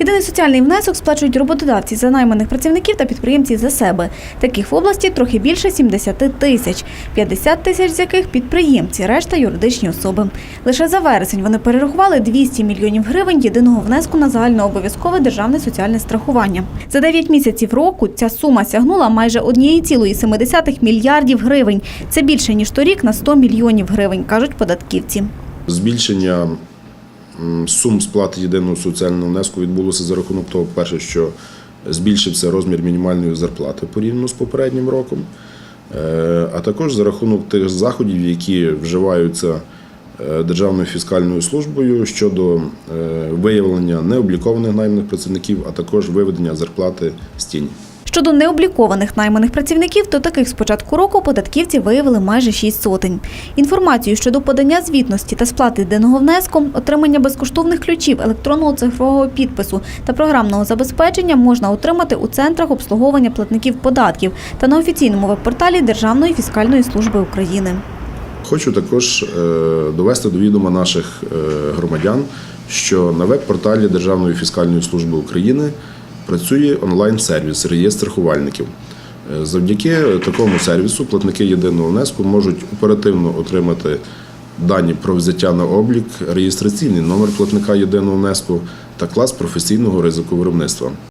Єдиний соціальний внесок сплачують роботодавці за найманих працівників та підприємці за себе. Таких в області трохи більше 70 тисяч, 50 тисяч з яких підприємці, решта юридичні особи. Лише за вересень вони перерахували 200 мільйонів гривень єдиного внеску на загальнообов'язкове державне соціальне страхування. За 9 місяців року ця сума сягнула майже 1,7 мільярдів гривень. Це більше ніж торік на 100 мільйонів гривень, кажуть податківці. Збільшення сум сплати єдиного соціального внеску відбулося за рахунок того, перше, що збільшився розмір мінімальної зарплати порівняно з попереднім роком, Е, а також за рахунок тих заходів, які вживаються е, Державною фіскальною службою щодо е, виявлення необлікованих найманих працівників, а також виведення зарплати з тіні. Щодо необлікованих найманих працівників, то таких з початку року податківці виявили майже 6 сотень. Інформацію щодо подання звітності та сплати єдиного внеску, отримання безкоштовних ключів, електронного цифрового підпису та програмного забезпечення можна отримати у центрах обслуговування платників податків та на офіційному веб-порталі Державної фіскальної служби України. Хочу також е, довести до відома наших е, громадян, що на веб-порталі Державної фіскальної служби України працює онлайн-сервіс реєстр страхувальників. Е, Завдяки такому сервісу платники єдиного внеску можуть оперативно отримати дані про взяття на облік, реєстраційний номер платника єдиного внеску та клас професійного ризику виробництва.